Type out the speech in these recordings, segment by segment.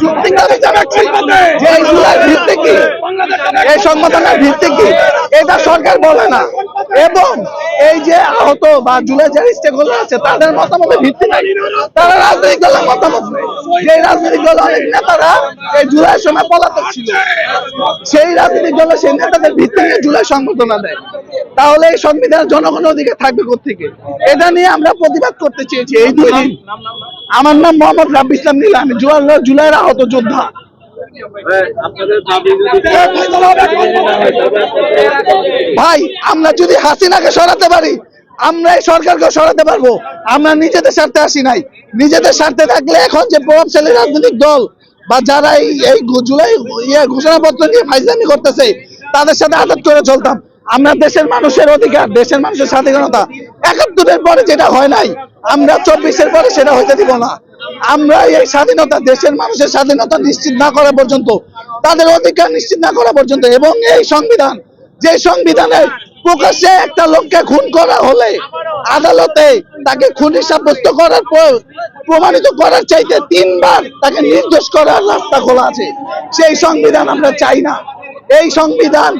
যৌক্তিক দাবি এই সংগঠনের ভিত্তি কি? এটা সরকার বলে না। এবং এই যে আহত বা জুলাই যে স্টেক হোল্ডার আছে, তাদের মতামতের ভিত্তি নাই। তারা রাজনৈতিক দলের মতামত যে রাজনৈতিক দল অনেক নেতারা এই জুলাই সময় পলাতক ছিল। সেই রাজনৈতিক দলের সেই নেতাদের ভিত্তি নিয়ে জুলাই সংবর্ধনা দেয়। তাহলে এই সংবিধান জনগণের অধিকার থাকবে কোথেকে এটা নিয়ে আমরা প্রতিবাদ করতে চেয়েছি এই দুই দিন। আমার নাম মোহাম্মদ রাব্বি ইসলাম নীলা আমি জুলাই জুলাইয়ের আহত যোদ্ধা। ভাই, আমরা যদি হাসিনাকে সরাতে পারি, আমরা এই সরকারকে সরাতে পারব। আমরা নিজেদের স্বার্থে আসি নাই। নিজেদের স্বার্থে থাকলে এখন যে প্রভাবশালী রাজনৈতিক দল বা যারা এই জুলাই ইয়ে ঘোষণাপত্র নিয়ে ফাইজলামি করতেছে, তাদের সাথে আঘাত করে চলতাম। আমরা দেশের মানুষের অধিকার, দেশের মানুষের স্বাধীনতা। একাত্তরের পরে যেটা হয় নাই, আমরা চব্বিশের পরে সেটা হইতে দিব না। আমরা এই স্বাধীনতা দেশের মানুষের স্বাধীনতা নিশ্চিত না করা পর্যন্ত, তাদের অধিকার নিশ্চিত না করা পর্যন্ত এবং এই সংবিধান, যে সংবিধানের প্রকাশ্যে একটা লোককে খুন করা হলে আদালতে তাকে খুনি সাব্যস্ত করার পর প্রমাণিত করার চাইতে তিনবার তাকে নির্দোষ করার রাস্তা খোলা আছে। সেই সংবিধান আমরা চাই না। এই সংবিধান,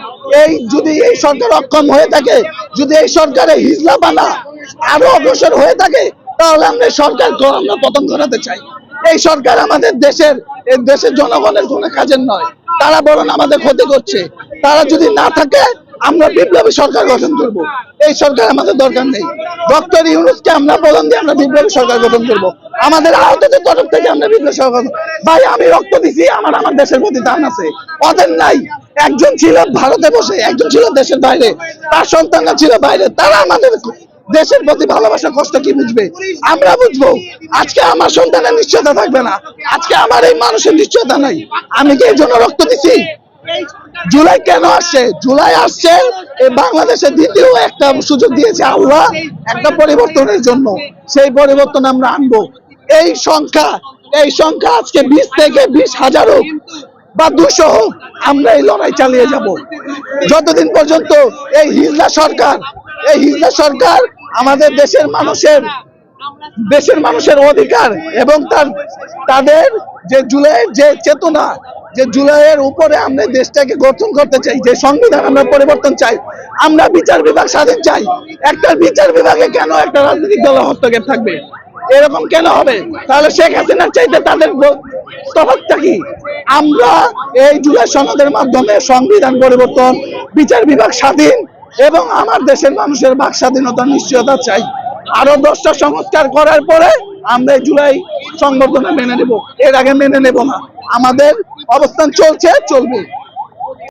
এই যদি এই সরকার অক্ষম হয়ে থাকে, যদি এই সরকারে হিজলা বানা আরও অগ্রসর হয়ে থাকে তাহলে আমরা এই সরকারকে আমরা পতন ঘটাতে চাই। এই সরকার আমাদের দেশের, এই দেশের জনগণের কোনো কাজের নয়। তারা বরং আমাদের ক্ষতি করছে। তারা যদি না থাকে, আমরা বিপ্লবী সরকার গঠন করব। এই সরকার আমাদের দরকার নেই। ডক্টর ইউনুসকে আমরা বললাম যে আমরা বিপ্লবী সরকার গঠন করব। আমাদের আহতদের তরফ থেকে আমরা বিপ্লবী সরকার ভাই, আমি রক্ত দিছি, আমার আমার দেশের প্রতি টান আছে। ওদের নাই। একজন ছিল ভারতে বসে, একজন ছিল দেশের বাইরে। তার সন্তানরা ছিল বাইরে। তারা আমাদের দেশের প্রতি ভালোবাসা কষ্ট কি বুঝবে? আমরা বুঝব। আজকে আমার সন্তানের নিশ্চয়তা থাকবে না। আজকে আমার এই মানুষের নিশ্চয়তা নাই। আমি কি এই জন্য রক্ত দিছি? জুলাই কেন আসছে? জুলাই আসছে এই বাংলাদেশের দ্বিতীয় একটা সুযোগ দিয়েছে আল্লাহ, একটা পরিবর্তনের জন্য। সেই পরিবর্তন আমরা আনব। এই সংখ্যা এই সংখ্যা আজকে বিশ থেকে বিশ হাজার হোক বা দুশো হোক, আমরা এই লড়াই চালিয়ে যাব। যতদিন পর্যন্ত এই হিজলা সরকার, এই হিজলা সরকার আমাদের দেশের মানুষের দেশের মানুষের অধিকার এবং তার তাদের যে জুলাইয়ের যে চেতনা, যে জুলাইয়ের উপরে আমরা দেশটাকে গঠন করতে চাই, যে সংবিধান আমরা পরিবর্তন চাই, আমরা বিচার বিভাগ স্বাধীন চাই, একটা বিচার বিভাগে কেন একটা রাজনৈতিক দলের হস্তক্ষেপ থাকবে? এরকম কেন হবে? তাহলে শেখ হাসিনার চাইতে তাদের তফাৎটা কি? আমরা এই জুলাই সনদের মাধ্যমে সংবিধান পরিবর্তন, বিচার বিভাগ স্বাধীন এবং আমার দেশের মানুষের বাক স্বাধীনতার নিশ্চয়তা চাই। আরও দশটা সংস্কার করার পরে আমরা জুলাই সংবর্ধনা মেনে নেব। এর আগে মেনে নেব না। আমাদের অবস্থান চলছে, চলবে।